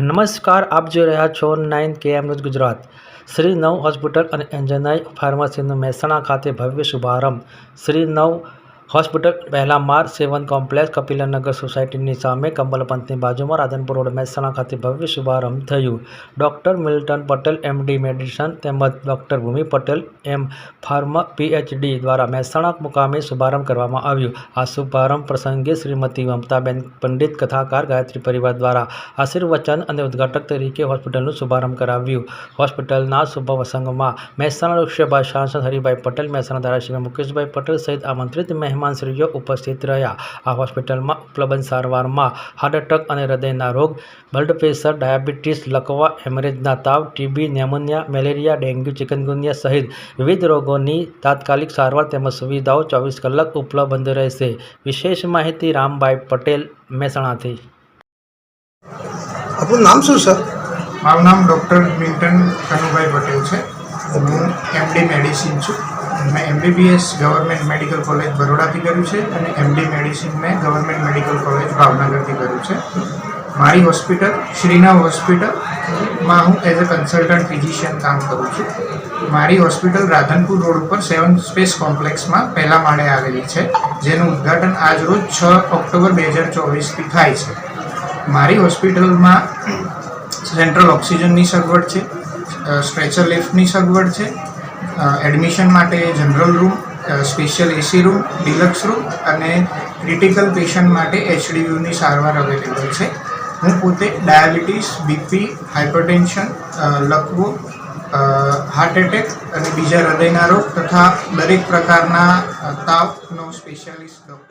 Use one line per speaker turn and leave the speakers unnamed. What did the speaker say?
નમસ્કાર, આપ જોઈ રહ્યા છો nine KM news Gujarat. Shri નવ હોસ્પિટલ અને એન્જનાઈ ફાર્મસીનો મહેસાણા ખાતે ભવ્ય શુભારંભ. શ્રી નવ હોસ્પિટલ પહેલા માર સેવન કોમ્પ્લેક્સ કપિલનગર સોસાયટીની સામે કમલપંથની બાજુમાં રાધનપુર રોડ મહેસાણા ખાતે ભવ્ય શુભારંભ થયું. Doctor Milton Patel, MD medicine તેમજ doctor Bhumi Patel, M pharm PhD દ્વારા મહેસાણા મુકામે શુભારંભ કરવામાં આવ્યું. આ શુભારંભ પ્રસંગે શ્રીમતી મમતાબેન પંડિત, કથાકાર, ગાયત્રી પરિવાર દ્વારા આશીર્વચન અને ઉદ્ઘાટક તરીકે હોસ્પિટલનું શુભારંભ કરાવ્યું. હોસ્પિટલના શુભ પ્રસંગમાં મહેસાણા લોકસભા સાંસદ હરિભાઈ પટેલ મહેસાણા ધારાસભ્ય મુકેશભાઈ પટેલ સહિત આમંત્રિત મહેમાનશ્રીઓ ઉપસ્થિત રહ્યા. આ હોસ્પિટલમાં ઉપલબ્ધ સારવારમાં હાર્ટ એટેક અને હૃદયના રોગ બ્લડ પ્રેશર ડાયાબિટીસ લકવા હેમરેજના તાવ TB pneumonia malaria dengue chikungunya સહિત વિવિધ રોગોની તાત્કાલિક સારવાર તેમજ સુવિધાઓ ચોવીસ કલાક ઉપલબ્ધ રહેશે. વિશેષ માહિતી રામભાઈ પટેલ મહેસાણાથી.
આપણું નામ શું સર?
મારું નામ ડૉક્ટર મિલ્ટન કનુભાઈ પટેલ છે. હું એમડી મેડિસિન છું. મેં એમબીબીએસ ગવર્મેન્ટ મેડિકલ કોલેજ બરોડાથી કર્યું છે અને એમડી મેડિસિન મેં ગવર્મેન્ટ મેડિકલ કોલેજ ભાવનગરથી કર્યું છે. મારી હોસ્પિટલ શ્રીના હોસ્પિટલમાં હું એઝ અ કન્સલ્ટન્ટ ફિઝિશિયન કામ કરું છું. મારી હોસ્પિટલ રાધનપુર રોડ ઉપર સેવન સ્પેસ કોમ્પ્લેક્સમાં પહેલા માળે આવેલી છે, જેનું ઉદ્ઘાટન આજ રોજ છ ઓક્ટોબર બે હજાર ચોવીસથી થાય છે. મારી હોસ્પિટલમાં સેન્ટ્રલ ઓક્સિજનની સગવડ છે સ્ટ્રેચર લિફ્ટની સગવડ છે એડમિશન માટે general room special AC room deluxe room અને ક્રિટિકલ પેશન્ટ માટે એચડીયુની સારવાર અવેલેબલ છે. હું પોતે ડાયાબિટીસ બીપી હાઇપરટેન્શન લકવો હાર્ટ એટેક અને બીજા હૃદયના રોગ તથા દરેક પ્રકારના તાવનો સ્પેશિયાલિસ્ટ ડૉક્ટર